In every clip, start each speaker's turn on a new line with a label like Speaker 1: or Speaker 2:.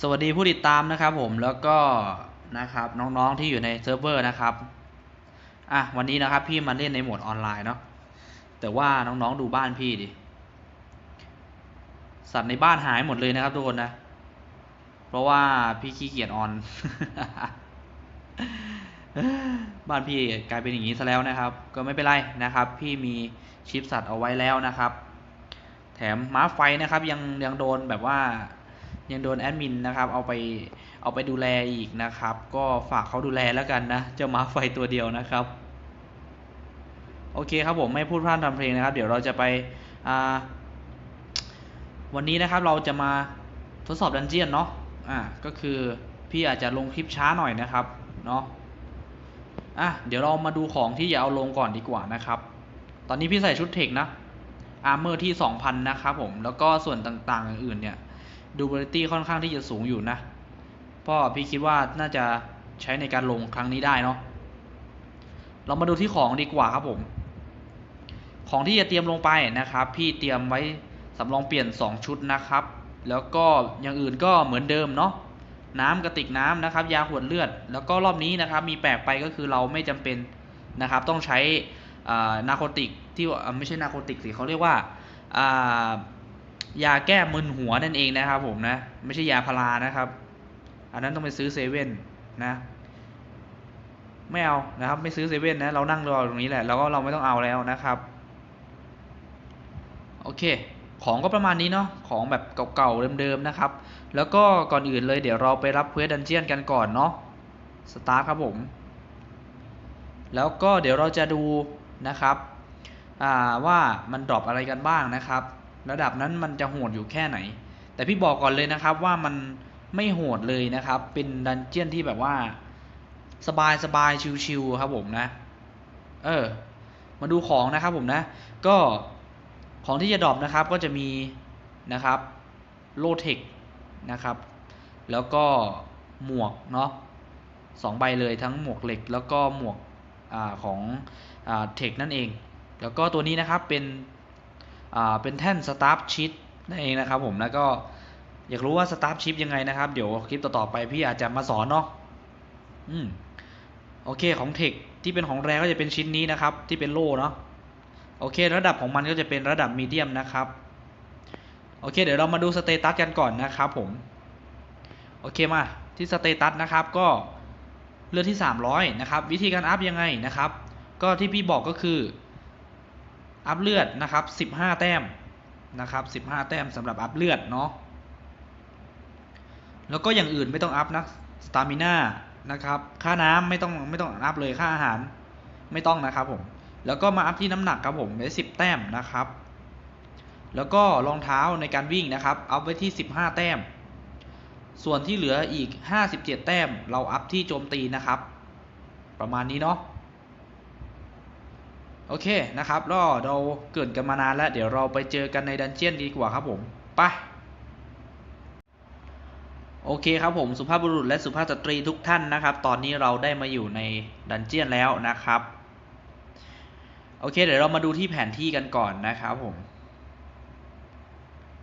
Speaker 1: สวัสดีผู้ติดตามนะครับผมแล้วก็นะครับน้องๆที่อยู่ในเซิร์ฟเวอร์นะครับอะวันนี้นะครับพี่มาเล่นในโหมดออนไลน์เนาะแต่ว่าน้องๆดูบ้านพี่ดิสัตว์ในบ้านหายหมดเลยนะครับทุกคนนะ เพราะว่าพี่ขี้เกียจออน บ้านพี่กลายเป็นอย่างนี้ซะแล้วนะครับ ก็ไม่เป็นไรนะครับ พี่มีชิปสัตว์เอาไว้แล้วนะครับ แถมม้าไฟนะครับ ยังยังโดนแบบว่า ยังโดนแอดมินนะครับเอาไปเอาไปดูแลอีกนะครับ ก็ฝากเขาดูแลแล้วกันนะเจ้าม้าไฟตัวเดียวนะครับ โอเคครับผมไม่พูดพร่ำทำเพลงนะครับ เดี๋ยวเราจะไปวันนี้นะครับเราจะมาทดสอบดันเจียนเนาะอ่าก็คือพี่อาจจะลงคลิปช้าหน่อยนะครับเนาะอะเดี๋ยวเรามาดูของที่จะเอาลงก่อนดีกว่านะครับ ตอนนี้พี่ใส่ชุดเทคนะอาร์เมอร์ที่ 2,000 นะครับผม แล้วก็ส่วนต่างๆ อื่นเนี่ย ดูบริตี้ค่อนข้างที่จะสูงอยู่นะเพราะพี่คิดว่าน่าจะใช้ในการลงครั้งนี้ได้เนาะเรามาดูที่ของดีกว่าครับผม ของที่จะเตรียมลงไปนะครับ พี่เตรียมไว้สำรองเปลี่ยน 2 ชุดนะครับ แล้วก็อย่างอื่นก็เหมือนเดิมเนาะน้ำกระติกน้ำนะครับ ยาขวดเลือด แล้วก็รอบนี้นะครับ มีแปลกไปก็คือเราไม่จำเป็นนะครับ ต้องใช้นาโคติกที่ไม่ใช่นาโคติกสิเขาเรียกว่า ยาแก้มึนหัวนั่นเองนะครับผมนะ ไม่ใช่ยาพารานะครับ อันนั้นต้องไปซื้อเซเว่นนะ ไม่เอานะครับ ไม่ซื้อเซเว่นนะ เรานั่งรอตรงนี้แหละ แล้วก็เราไม่ต้องเอาแล้วนะครับ โอเค ของก็ประมาณนี้เนาะ ของแบบเก่าๆเดิมๆนะครับ แล้วก็ก่อนอื่นเลยเดี๋ยวเราไปรับเควสดันเจียนกันก่อนเนาะ สตาร์ทครับผม แล้วก็เดี๋ยวเราจะดูนะครับว่ามันดรอปอะไรกันบ้างนะครับ ระดับนั้นมันจะโหดอยู่แค่ไหน แต่พี่บอกก่อนเลยนะครับว่ามันไม่โหดเลยนะครับ เป็นดันเจียนที่แบบว่า สบายสบายชิวๆครับผมนะ เออ มาดูของนะครับผมนะ ก็ของที่จะดรอปนะครับก็จะมีนะครับโลเทคนะครับ แล้วก็หมวกเนาะสองใบเลยทั้งหมวกเหล็กแล้วก็หมวกอของเทคนั่นเอง แล้วก็ตัวนี้นะครับเป็น เป็นแท่นสตาร์ฟชิดนั่นเองนะครับผมแล้วก็อยากรู้ว่าสตาร์ฟชิปยังไงนะครับ เดี๋ยวคลิปต่อๆไปพี่อาจจะมาสอนเนาะอืมโอเคของเทคที่เป็นของแรงก็จะเป็นชิ้นนี้นะครับ ที่เป็นโล่เนาะโอเค ระดับของมันก็จะเป็นระดับมีเดียมนะครับโอเค เดี๋ยวเรามาดูสเตตัสกันก่อนนะครับผมโอเคมาที่สเตตัสนะครับก็เลือดที่ 300 นะครับ วิธีการอัพยังไงนะครับ ก็ที่พี่บอกก็คือ อัพเลือดนะครับ 15 แต้มนะครับ 15 แต้มสำหรับอัพเลือดเนาะแล้วก็อย่างอื่นไม่ต้องอัพนะสตามิน่านะครับค่าน้ำไม่ต้องไม่ต้องอัพเลยค่าอาหารไม่ต้องนะครับผมแล้วก็มาอัพที่น้ำหนักครับผมได้10แต้มนะครับ แล้วก็รองเท้าในการวิ่งนะครับอัพไว้ที่15แต้ม ส่วนที่เหลืออีก57แต้ม เราอัพที่โจมตีนะครับ ประมาณนี้เนาะ โอเคนะครับก็เราเกิดกันมานานแล้ว เดี๋ยวเราไปเจอกันในดันเจียนดีกว่าครับผม ไป โอเคครับผมสุภาพบุรุษและสุภาพสตรีทุกท่านนะครับ ตอนนี้เราได้มาอยู่ในดันเจียนแล้วนะครับ โอเค เดี๋ยวเรามาดูที่แผนที่กันก่อนนะครับผม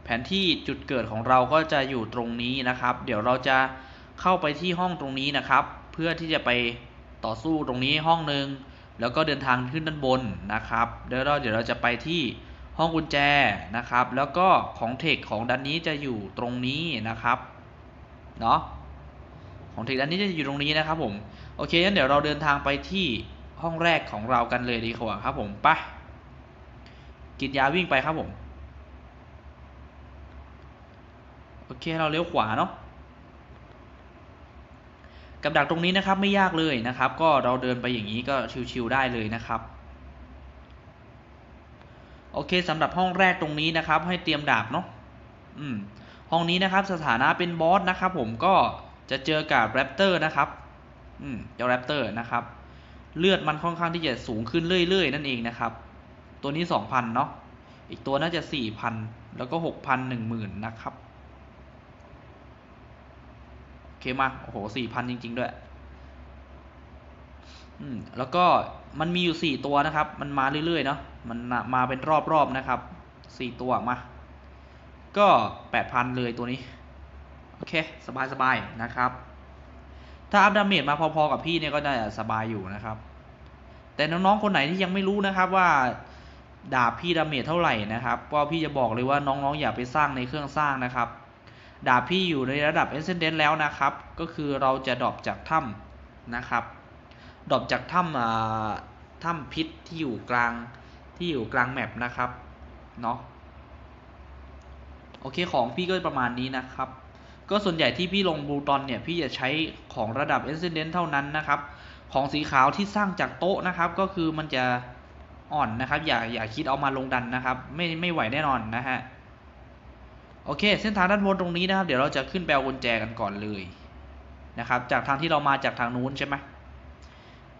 Speaker 1: แผนที่จุดเกิดของเราก็จะอยู่ตรงนี้นะครับ เดี๋ยวเราจะเข้าไปที่ห้องตรงนี้นะครับ เพื่อที่จะไปต่อสู้ตรงนี้ห้องหนึ่ง แล้วก็เดินทางขึ้นด้านบนนะครับเดี๋ยวเราเดี๋ยวเราจะไปที่ห้องกุญแจนะครับ แล้วก็ของเทคของด้านนี้จะอยู่ตรงนี้นะครับเนาะของเทคด้านนี้จะอยู่ตรงนี้นะครับผมโอเคงั้นเดี๋ยวเราเดินทางไปที่ห้องแรกของเรากันเลยดีกว่าครับผมไปกินยาวิ่งไปครับผมโอเคเราเลี้ยวขวาเนาะ กับดักตรงนี้นะครับไม่ยากเลยนะครับ ก็เราเดินไปอย่างนี้ก็ชิวๆได้เลยนะครับโอเคสำหรับห้องแรกตรงนี้นะครับ ให้เตรียมดาบเนาะอืมห้องนี้นะครับสถานะเป็นบอสนะครับ ผมก็จะเจอกับแรปเตอร์นะครับ อืมเจ้าแรปเตอร์นะครับ เลือดมันค่อนข้างที่จะสูงขึ้นเรื่อยๆ นั่นเองนะครับ ตัวนี้สองพันเนาะอีกตัวน่าจะสี่พันแล้วก็หกพันหนึ่งหมื่นนะครับ เคมาโอ้โหสี่พันจริง ๆ ด้วยอืมแล้วก็มันมีอยู่สี่ตัวนะครับ มันมาเรื่อยๆเนาะมันมาเป็นรอบๆนะครับสี่ตัวมาก็แปดพันเลยตัวนี้ โอเคสบายสบายๆนะครับ ถ้าอัพดาเมจมาพอๆกับพี่เนี่ยก็น่าจะสบายอยู่นะครับ แต่น้องๆคนไหนที่ยังไม่รู้นะครับว่าดาบพี่ดาเมจเท่าไหร่นะครับ ก็พี่จะบอกเลยว่าน้องๆอย่าไปสร้างในเครื่องสร้างนะครับ ดาบพี่อยู่ในระดับ Ascendant แล้วนะครับ ก็คือเราจะดรอปจากถ้ำนะครับดรอปจากถ้ำถ้ำพิษที่อยู่กลางที่อยู่กลางแมปนะครับเนาะโอเคของพี่ก็ประมาณนี้นะครับ ก็ส่วนใหญ่ที่พี่ลงบลูตอนเนี่ยพี่จะใช้ของระดับ Ascendant เท่านั้นนะครับ ของสีขาวที่สร้างจากโต๊ะนะครับ ก็คือมันจะอ่อนนะครับ อย่าอย่าคิดเอามาลงดันนะครับ ไม่ไม่ไหวแน่นอนนะฮะ โอเค เส้นทางด้านบนตรงนี้นะครับ เดี๋ยวเราจะขึ้นแปลกุญแจกันก่อนเลยนะครับ จากทางที่เรามาจากทางนู้นใช่ไหม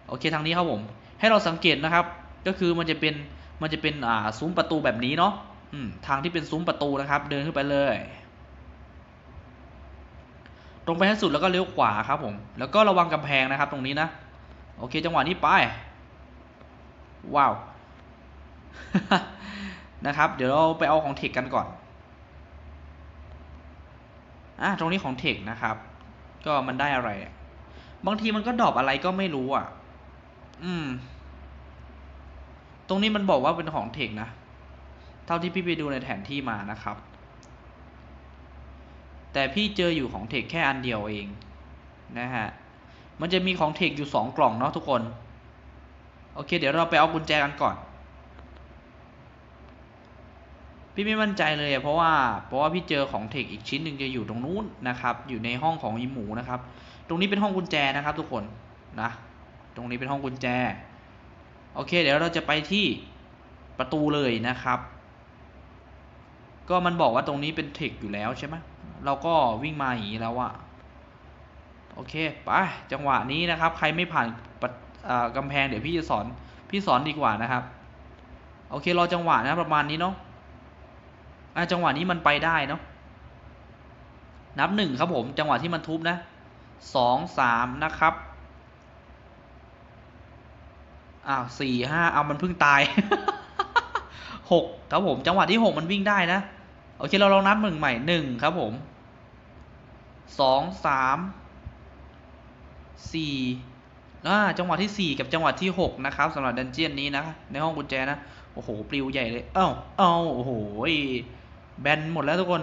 Speaker 1: โอเคทางนี้ครับผม ให้เราสังเกตนะครับ ก็คือมันจะเป็นมันจะเป็นอ่าซุ้มประตูแบบนี้เนาะอืมทางที่เป็นซุ้มประตูนะครับ เดินขึ้นไปเลย ตรงไปให้สุดแล้วก็เลี้ยวขวาครับผม แล้วก็ระวังกำแพงนะครับ ตรงนี้นะ โอเค จังหวะนี้ไป ว้าว นะครับ เดี๋ยวเราไปเอาของเทคกันก่อน อะตรงนี้ของเทคนะครับ ก็มันได้อะไร บางทีมันก็ดรอปอะไรก็ไม่รู้อะ อืม ตรงนี้มันบอกว่าเป็นของเทคนะ เท่าที่พี่ไปดูในแผนที่มานะครับ แต่พี่เจออยู่ของเทคแค่อันเดียวเอง นะฮะ มันจะมีของเทคอยู่สองกล่องเนาะทุกคน โอเค เดี๋ยวเราไปเอากุญแจกันก่อน พี่ไม่มั่นใจเลยอะเพราะว่าเพราะว่าพี่เจอของเทคอีกชิ้นหนึ่งจะอยู่ตรงนู้นนะครับ อยู่ในห้องของอีหมูนะครับ ตรงนี้เป็นห้องกุญแจนะครับทุกคนนะ ตรงนี้เป็นห้องกุญแจ โอเค เดี๋ยวเราจะไปที่ประตูเลยนะครับ ก็มันบอกว่าตรงนี้เป็นเทคอยู่แล้วใช่ไหมเราก็วิ่งมาอย่างนี้แล้วอะโอเคไปจังหวะนี้นะครับ ใครไม่ผ่านประอ่ากำแพงเดี๋ยวพี่จะสอนพี่สอนดีกว่านะครับ โอเครอจังหวะนะประมาณนี้เนาะ จังหวะนี้มันไปได้เนาะนับหนึ่งครับผม จังหวะที่มันทุบนะสองสามนะครับอ้าวสี่ห้าเอามันเพิ่งตายหกครับผม จังหวะที่หกมันวิ่งได้นะ โอเคเราลองนับหนึ่งใหม่หนึ่งครับผมสองสามสี่อ่าจังหวะที่สี่กับจังหวะที่หกนะครับสำหรับดันเจียนนี้นะ ในห้องกุญแจนะ โอ้โห ปลิวใหญ่เลย เอ้าเอ้าโอ้โห แบนหมดแล้วทุกคน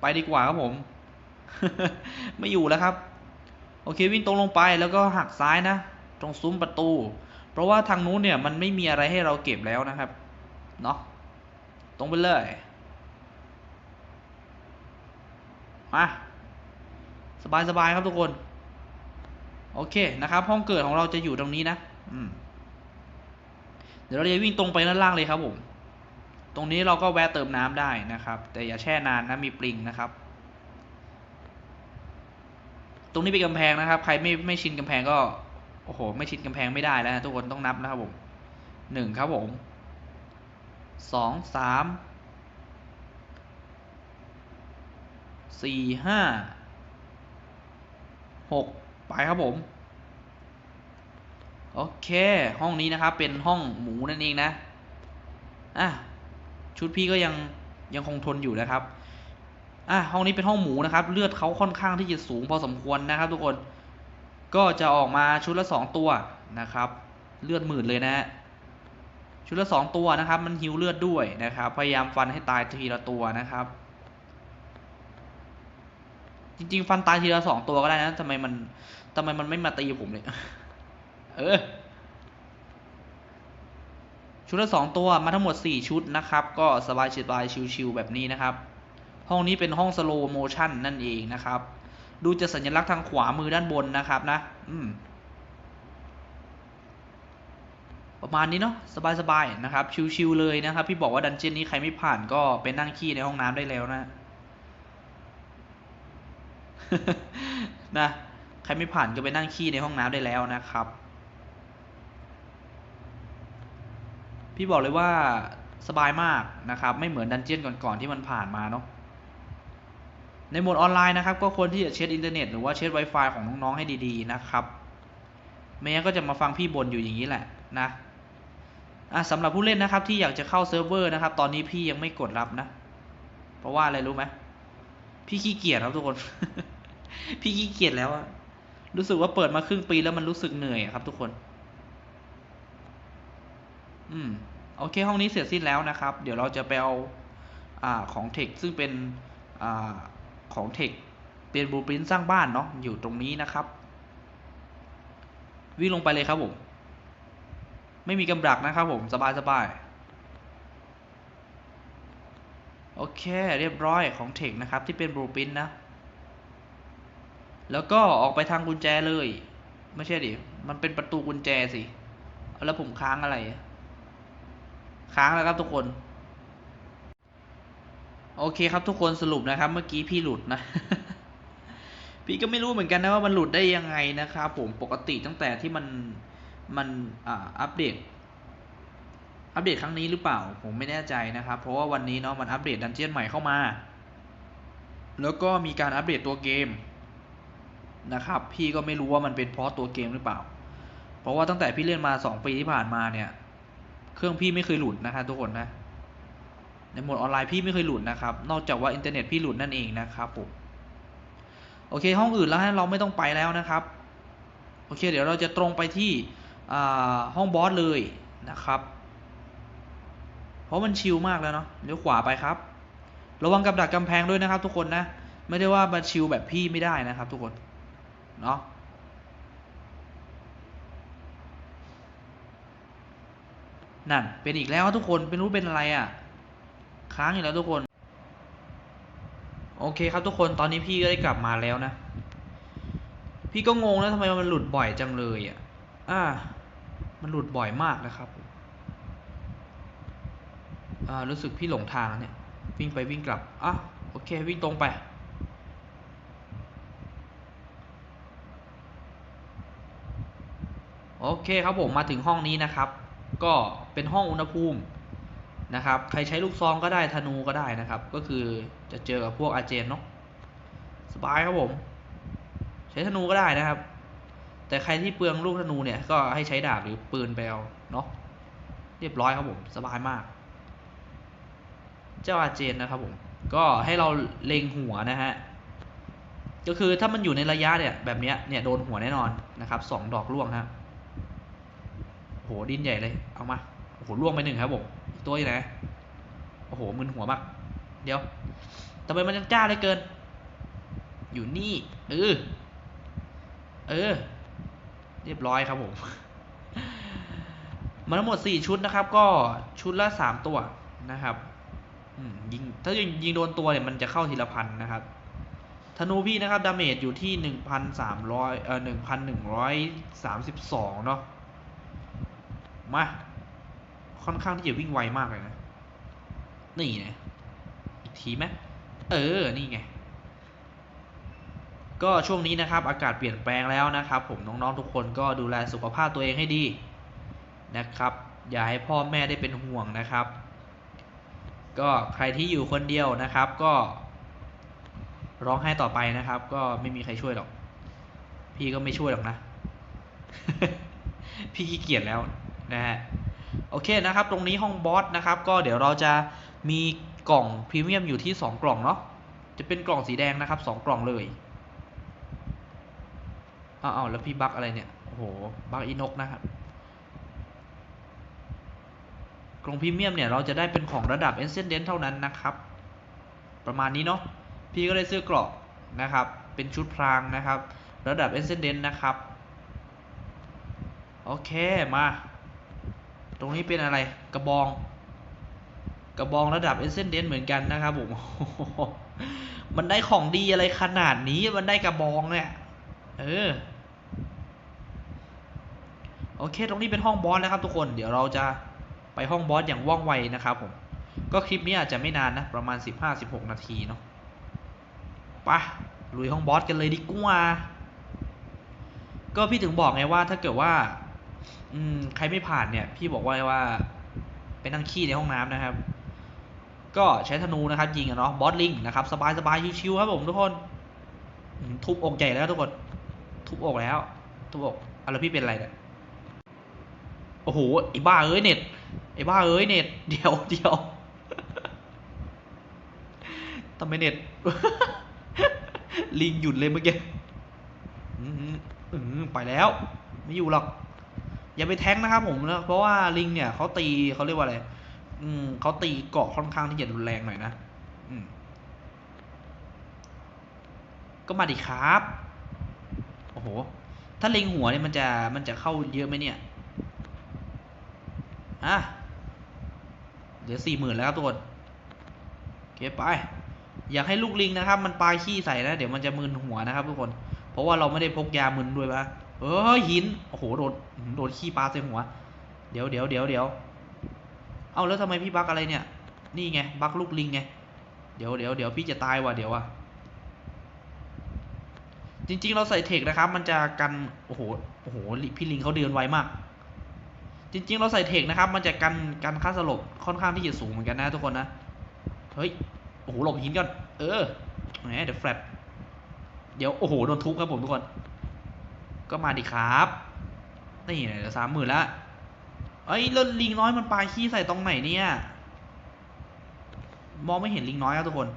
Speaker 1: ไปดีกว่าครับผม ไม่อยู่แล้วครับ โอเควิ่งตรงลงไปแล้วก็หักซ้ายนะ ตรงซุ้มประตู เพราะว่าทางนู้นเนี่ยมันไม่มีอะไรให้เราเก็บแล้วนะครับเนาะตรงไปเลยมาสบายสบายครับทุกคน โอเคนะครับ ห้องเกิดของเราจะอยู่ตรงนี้นะ อืมเดี๋ยวเราจะวิ่งตรงไปด้านล่างเลยครับผม ตรงนี้เราก็แวะเติมน้ำได้นะครับ แต่อย่าแช่นานนะมีปริงนะครับ ตรงนี้เป็นกำแพงนะครับ ใครไม่ไม่ชินกำแพงก็โอ้โหไม่ชินกำแพงไม่ได้แล้วนะทุกคนต้องนับนะครับผมหนึ่งครับผมสองสามสี่ห้าหกไปครับผม โอเค ห้องนี้นะครับเป็นห้องหมูนั่นเองนะอะ ชุดพี่ก็ยังยังคงทนอยู่นะครับอะห้องนี้เป็นห้องหมูนะครับ เลือดเขาค่อนข้างที่จะสูงพอสมควรนะครับ ทุกคนก็จะออกมาชุดละสองตัวนะครับ เลือดหมื่นเลยนะฮะชุดละสองตัวนะครับ มันฮิวเลือดด้วยนะครับ พยายามฟันให้ตายทีละตัวนะครับ จริง ๆ ฟันตายทีละสองตัวก็ได้นะทำไมมันทำไมมันไม่มาตีผมเลย เออ ชุดละสองตัวมาทั้งหมดสี่ชุดนะครับ ก็สบายสบายชิวๆแบบนี้นะครับ ห้องนี้เป็นห้องสโลโมชั่นนั่นเองนะครับ ดูจะสัญลักษณ์ทางขวามือด้านบนนะครับนะ อืม ประมาณนี้เนาะสบายๆนะครับ ชิวๆเลยนะครับ พี่บอกว่าดันเจี้ยนนี้ใครไม่ผ่านก็ไปนั่งขี้ในห้องน้ำได้แล้วนะ นะ ใครไม่ผ่านก็ไปนั่งขี้ในห้องน้ำได้แล้วนะครับ พี่บอกเลยว่าสบายมากนะครับ ไม่เหมือนดันเจี้ยนก่อนๆที่มันผ่านมาเนาะในโหมดออนไลน์นะครับ ก็ควรที่จะเช็คอินเทอร์เน็ตหรือว่าเช็ค Wi-Fi ของน้อง ๆ ให้ดีๆ นะครับไม่งั้นก็จะมาฟังพี่บ่นอยู่อย่างนี้แหละนะอะสำหรับผู้เล่นนะครับ ที่อยากจะเข้าเซิร์ฟเวอร์นะครับ ตอนนี้พี่ยังไม่กดรับนะ เพราะว่าอะไรรู้ไหมพี่ขี้เกียจครับทุกคน พี่ขี้เกียจแล้วอะรู้สึกว่าเปิดมาครึ่งปีแล้วมันรู้สึกเหนื่อยครับทุกคน อืมโอเค ห้องนี้เสร็จสิ้นแล้วนะครับ เดี๋ยวเราจะไปเอาอ่าของเทคซึ่งเป็นอ่าของเทคเป็นบูปรินสร้างบ้านเนาะอยู่ตรงนี้นะครับ วิ่งลงไปเลยครับผม ไม่มีกำดักนะครับผมสบายสบายโอเค เรียบร้อยของเทคนะครับ ที่เป็นบลูปรินนะ แล้วก็ออกไปทางกุญแจเลย ไม่ใช่ดิมันเป็นประตูกุญแจสิ แล้วผมค้างอะไรอะ ค้างแล้วครับทุกคน โอเคครับทุกคนสรุปนะครับ เมื่อกี้พี่หลุดนะ พี่ก็ไม่รู้เหมือนกันนะว่ามันหลุดได้ยังไงนะครับผมปกติตั้งแต่ที่มันมันอ่าอัปเดต อัปเดตครั้งนี้หรือเปล่า ผมไม่แน่ใจนะครับ เพราะว่าวันนี้เนาะมันอัปเดตดันเจียนใหม่เข้ามา แล้วก็มีการอัปเดตตัวเกมนะครับ พี่ก็ไม่รู้ว่ามันเป็นเพราะตัวเกมหรือเปล่า เพราะว่าตั้งแต่พี่เล่นมาสองปีที่ผ่านมาเนี่ย เครื่องพี่ไม่เคยหลุดนะครับทุกคนนะ ในโหมดออนไลน์พี่ไม่เคยหลุดนะครับ นอกจากว่าอินเทอร์เน็ตพี่หลุดนั่นเองนะครับผม โอเค ห้องอื่นแล้วให้เราไม่ต้องไปแล้วนะครับ โอเค เดี๋ยวเราจะตรงไปที่อ่าห้องบอสเลยนะครับ เพราะมันชิลมากแล้วเนาะเลี้ยวขวาไปครับ ระวังกับดักกำแพงด้วยนะครับ ทุกคนนะ ไม่ได้ว่ามาชิลแบบพี่ไม่ได้นะครับ ทุกคน เนาะ นั่น เป็นอีกแล้วทุกคนเป็นรู้เป็นอะไรอะ่ะ ค้างอยู่แล้วทุกคน โอเคครับทุกคนตอนนี้พี่ก็ได้กลับมาแล้วนะ พี่ก็งงนะทำไมมันหลุดบ่อยจังเลยอะ อ่า มันหลุดบ่อยมากนะครับอ่ารู้สึกพี่หลงทางเนี่ย วิ่งไปวิ่งกลับอะโอเค วิ่งตรงไปโอเคครับผมมาถึงห้องนี้นะครับ ก็เป็นห้องอุณหภูมินะครับ ใครใช้ลูกซองก็ได้ธนูก็ได้นะครับ ก็คือจะเจอกับพวกอาเจนเนาะสบายครับผม ใช้ธนูก็ได้นะครับ แต่ใครที่เปลืองลูกธนูเนี่ยก็ให้ใช้ดาบหรือปืนไปเอาเนาะเรียบร้อยครับผมสบายมาก เจ้าอาเจนนะครับผมก็ให้เราเล็งหัวนะฮะก็คือถ้ามันอยู่ในระยะเนี่ยแบบเนี้ยเนี่ยโดนหัวแน่นอนนะครับสองดอกล่วงฮะ โอ้โหดินใหญ่เลย เอามา โอ้โหล่วงไปหนึ่งครับผมตัวยู่ไหนโอ้โหมึนหัวมาก เดี๋ยวทำไมมันยังจ้าเลยเกิน อยู่นี่ เออ เออ เรียบร้อยครับผมมันทั้งหมดสี่ชุดนะครับ ก็ชุดละสามตัวนะครับยิงถ้ายิงยิงโดนตัวเนี่ยมันจะเข้าทีละพันนะครับธนูพี่นะครับดาเมจอยู่ที่หนึ่งพันสามร้อยเอ่อหนึ่งพันหนึ่งร้อยสามสิบสองเนาะ มาค่อนข้างที่จะวิ่งไวมากเลยนะ นี่ไงอีกทีไหมเออ นี่ไง ก็ช่วงนี้นะครับ อากาศเปลี่ยนแปลงแล้วนะครับ ผมน้องๆทุกคนก็ดูแลสุขภาพตัวเองให้ดีนะครับ อย่าให้พ่อแม่ได้เป็นห่วงนะครับ ก็ใครที่อยู่คนเดียวนะครับ ก็ร้องไห้ต่อไปนะครับ ก็ไม่มีใครช่วยหรอก พี่ก็ไม่ช่วยหรอกนะ พี่ขี้เกียจแล้ว นะฮะโอเคนะครับ ตรงนี้ห้องบอสนะครับ ก็เดี๋ยวเราจะมีกล่องพรีเมียมอยู่ที่ 2 กล่องเนาะจะเป็นกล่องสีแดงนะครับ 2 กล่องเลยเอาเอาแล้วพี่บักอะไรเนี่ยโอ้โหบักอีนกนะครับกล่องพรีเมียมเนี่ยเราจะได้เป็นของระดับ Ascendant เท่านั้นนะครับ ประมาณนี้เนาะพี่ก็ได้ซื้อกรอบนะครับ เป็นชุดพรางนะครับ ระดับ Ascendant นะครับ โอเคมา ตรงนี้เป็นอะไรกระบอง กระบองระดับ Ascendant เหมือนกันนะครับผมมันได้ของดีอะไรขนาดนี้มันได้กระบองเนี่ยเออโอเค ตรงนี้เป็นห้องบอสนะครับทุกคนเดี๋ยวเราจะไปห้องบอสอย่างว่องไวนะครับผมก็คลิปนี้อาจจะไม่นานนะ ประมาณ 15-16 นาทีเนาะปะลุยห้องบอสกันเลยดีกว่า ก็พี่ถึงบอกไงว่าถ้าเกิดว่า อืม ใครไม่ผ่านเนี่ย พี่บอกไว่าว่าไปนั่งขี้ในห้องน้ำนะครับ ก็ใช้ธนูนะครับยิงอะเนาะบอสลิงนะครับ สบายสบายชิวๆครับผมทุกคน ทุบอกใหญ่แล้วทุกคน ทุบอกแล้ว ทุบอกอะไรพี่เป็นอะไรเนี่ยโอ้โหไอ้บ้าเอ้ยเน็ตไอ้บ้าเอ้ยเน็ตเดี๋ยวเดี๋ยวทำไมเน็ตลิงหยุดเลยเมื่อกี้อืมไปแล้ว ไม่อยู่หรอก อย่าไปแท้งนะครับผมนะเพราะว่าลิงเนี่ยเขาตีเขาเรียกว่าอะไรอืมเขาตีเกาะค่อนข้างที่จะรุนแรงหน่อยนะอืมก็มาดิครับโอ้โหถ้าลิงหัวเนี่ยมันจะมันจะเข้าเยอะไหมเนี่ยอะเหลือสี่หมื่นแล้วครับทุกคนเก็บไป อยากให้ลูกลิงนะครับ มันปลาขี้ใส่นะ เดี๋ยวมันจะมึนหัวนะครับทุกคน เพราะว่าเราไม่ได้พกยามึนด้วยปะ เออหิน โอ้โห โดน โดนขี้ปลาใส่หัว เดี๋ยวเดี๋ยวเดี๋ยวเดี๋ยว เอาแล้วทำไมพี่บักอะไรเนี่ย นี่ไง บักลูกลิงไง เดี๋ยวเดี๋ยวเดี๋ยวพี่จะตายว่ะเดี๋ยวว่ะ จริง ๆ เราใส่เทคนะครับ มันจะกัน โอ้โห โอ้โห พี่ลิงเขาเดินไวมาก จริง ๆ เราใส่เทคนะครับ มันจะกัน กันค่าสลบค่อนข้างที่จะสูงเหมือนกันนะทุกคนนะ เฮ้ย โอ้โห หลบหินก่อน เออ แหมเดี๋ยวแฟลตเดี๋ยว โอ้โห โดนทุบครับผมทุกคน ก็มาดิครับ นี่เดี๋ยวสามหมื่นละเอ้ยแล้วลิงน้อยมันปลาขี้ใส่ตรงไหนเนี่ย มองไม่เห็นลิงน้อยครับทุกคน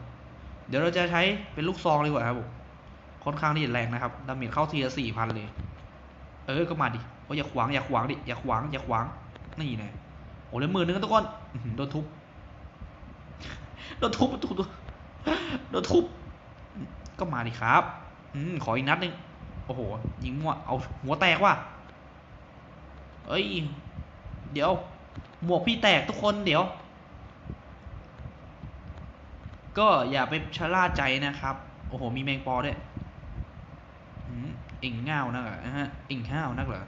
Speaker 1: เดี๋ยวเราจะใช้เป็นลูกซองเลยกว่าครับผมค่อนข้างที่จะแรงนะครับดาเมจเข้าทีละสี่พันเลย เออก็มาดิโอ้ยอย่าขวางอย่าขวางดิอย่าขวางอย่าขวางนี่ไงโอ้เลยหมื่นนึงครับทุกคนโดนทุบโดนทุบโดนทุบโดนทุบก็มาดิครับ อืมขออีกนัดหนึ่ง โอ้โห ยิงมั่ว เอาหัวแตกว่ะ เอ้ย เดี๋ยว หมวกพี่แตกทุกคนเดี๋ยว ก็อย่าไปชะล่าใจนะครับ โอ้โห มีแมงปอด้วยอืมเอ็งห้าวนักเหรอฮะ เอ็งห้าวนักเหรอ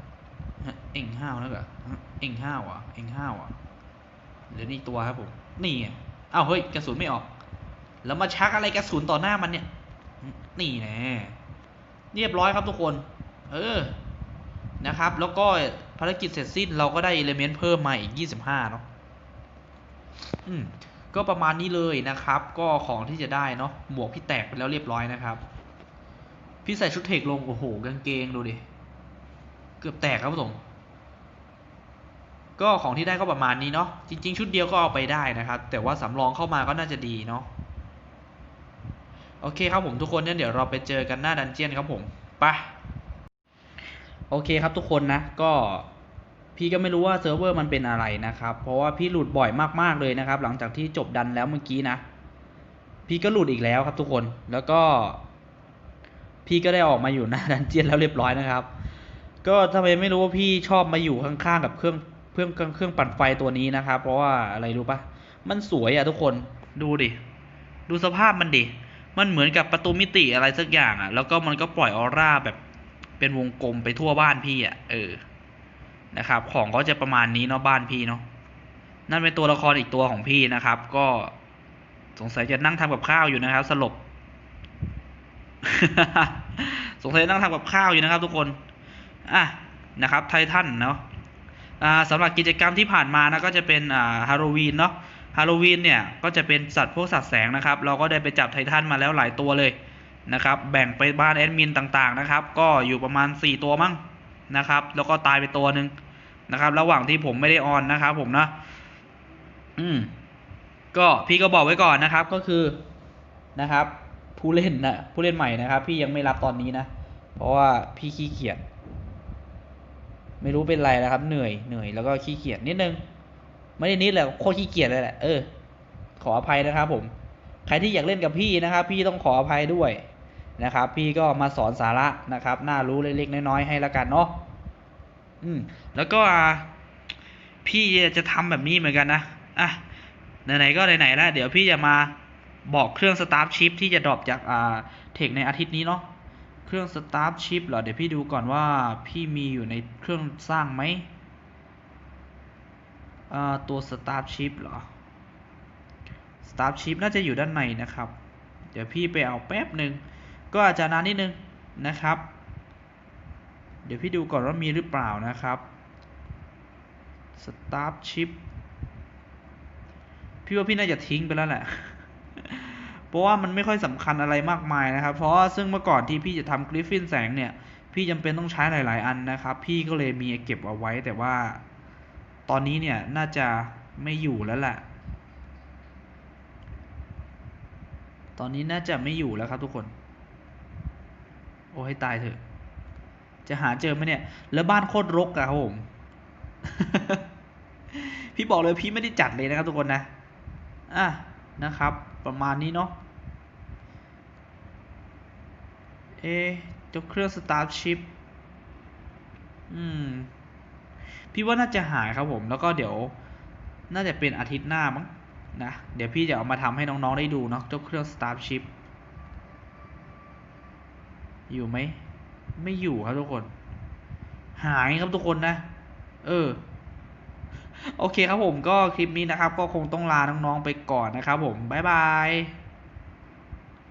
Speaker 1: เอ็งห้าวนักเหรอเอ็งห้าวอะ เอ็งห้าวอะเหลือนี่ตัวครับผม นี่ไงอ้าวเฮ้ยกระสุนไม่ออก แล้วมาชักอะไรกระสุนต่อหน้ามันเนี่ย นี่แน่ เรียบร้อยครับทุกคน เออ นะครับ แล้วก็ภารกิจเสร็จสิ้นเราก็ได้เอลเมนต์เพิ่มมาอีก 25 เนาะอืมก็ประมาณนี้เลยนะครับ ก็ของที่จะได้เนาะหมวกพี่แตกไปแล้วเรียบร้อยนะครับ พี่ใส่ชุดเทคลง โอ้โหกางเกงดูดิ เกือบแตกครับผมก็ของที่ได้ก็ประมาณนี้เนาะจริง ๆ ชุดเดียวก็เอาไปได้นะครับ แต่ว่าสำรองเข้ามาก็น่าจะดีเนาะ โอเคครับผมทุกคนเนี่ยเดี๋ยวเราไปเจอกันหน้าดันเจียนครับผมไปโอเคครับทุกคนนะก็พี่ก็ไม่รู้ว่าเซิร์ฟเวอร์มันเป็นอะไรนะครับ เพราะว่าพี่หลุดบ่อยมากๆเลยนะครับ หลังจากที่จบดันแล้วเมื่อกี้นะ พี่ก็หลุดอีกแล้วครับทุกคน แล้วก็ พี่ก็ได้ออกมาอยู่หน้าดันเจียนแล้วเรียบร้อยนะครับ ก็ทำไมไม่รู้ว่าพี่ชอบมาอยู่ข้างๆกับเครื่องเครื่องเครื่องปั่นไฟตัวนี้นะครับ เพราะว่าอะไรรู้ปะมันสวยอะทุกคน ดูดิ ดูสภาพมันดิ มันเหมือนกับประตูมิติอะไรสักอย่างอะแล้วก็มันก็ปล่อยออร่าแบบเป็นวงกลมไปทั่วบ้านพี่อะเออ นะครับ ของก็จะประมาณนี้เนาะบ้านพี่เนาะ นั่นเป็นตัวละครอีกตัวของพี่นะครับ ก็สงสัยจะนั่งทำกับข้าวอยู่นะครับ สลบ สงสัยนั่งทำกับข้าวอยู่นะครับ ทุกคน อะ นะครับ ไททันเนาะ อ่าสำหรับกิจกรรมที่ผ่านมานะก็จะเป็นอ่าฮาโลวีนเนาะ ฮาโลวีนเนี่ยก็จะเป็นสัตว์พวกสัตว์แสงนะครับ เราก็ได้ไปจับไททันมาแล้วหลายตัวเลยนะครับ แบ่งไปบ้านแอดมินต่างๆนะครับ ก็อยู่ประมาณ 4 ตัวมั้งนะครับ แล้วก็ตายไปตัวหนึ่งนะครับ ระหว่างที่ผมไม่ได้ออนนะครับผมนะอืมก็พี่ก็บอกไว้ก่อนนะครับก็คือนะครับ ผู้เล่นนะผู้เล่นใหม่นะครับ พี่ยังไม่รับตอนนี้นะ เพราะว่าพี่ขี้เกียจไม่รู้เป็นไรนะครับ เหนื่อยเหนื่อยแล้วก็ขี้เกียจนิดนึง ไม่ได้นิดแหละโคตรขี้เกียจเลยแหละเออขออภัยนะครับผม ใครที่อยากเล่นกับพี่นะครับ พี่ต้องขออภัยด้วยนะครับ พี่ก็มาสอนสาระนะครับ น่ารู้เล็กๆน้อยๆให้ละกันเนาะอืมแล้วก็อ่าพี่จะทำแบบนี้เหมือนกันนะอะไหนๆก็ไหนๆแล้วเดี๋ยวพี่จะมาบอกเครื่องสตาร์ทชิปที่จะดรอปจากอ่าเทคในอาทิตย์นี้เนาะเครื่องสตาร์ทชิปเหรอเดี๋ยวพี่ดูก่อนว่าพี่มีอยู่ในเครื่องสร้างไหม ตัวสตาร์ทชิปเหรอสตาร์ทชิปน่าจะอยู่ด้านในนะครับ เดี๋ยวพี่ไปเอาแป๊บหนึ่งก็อาจจะนานนิดนึงนะครับ เดี๋ยวพี่ดูก่อนว่ามีหรือเปล่านะครับสตาร์ทชิปพี่ว่าพี่น่าจะทิ้งไปแล้วแหละ เพราะว่ามันไม่ค่อยสำคัญอะไรมากมายนะครับ เพราะว่าซึ่งเมื่อก่อนที่พี่จะทำกริฟฟินแสงเนี่ย พี่จำเป็นต้องใช้หลาย ๆ อันนะครับ พี่ก็เลยมีเก็บเอาไว้แต่ว่า อนนี้เนี่ยน่าจะไม่อยู่แล้วแหละตอนนี้น่าจะไม่อยู่แล้วครับทุกคน โอ้ให้ตายเถอะ จะหาเจอไหมเนี่ย แล้วบ้านโคตรรกอะครับผม พี่บอกเลยพี่ไม่ได้จัดเลยนะครับทุกคนนะ อะนะครับ ประมาณนี้เนาะ เอะเจ้าเครื่องสตาร์ชิปอืม พี่ว่าน่าจะหายครับผม แล้วก็เดี๋ยวน่าจะเป็นอาทิตย์หน้ามั้งนะ เดี๋ยวพี่จะเอามาทำให้น้องๆได้ดูเนาะเจ้าเครื่องสตาร์ชิปอยู่ไหม ไม่อยู่ครับทุกคน หายครับทุกคนนะ เออ โอเคครับผมก็คลิปนี้นะครับ ก็คงต้องลาน้องๆไปก่อนนะครับผม บ๊ายบาย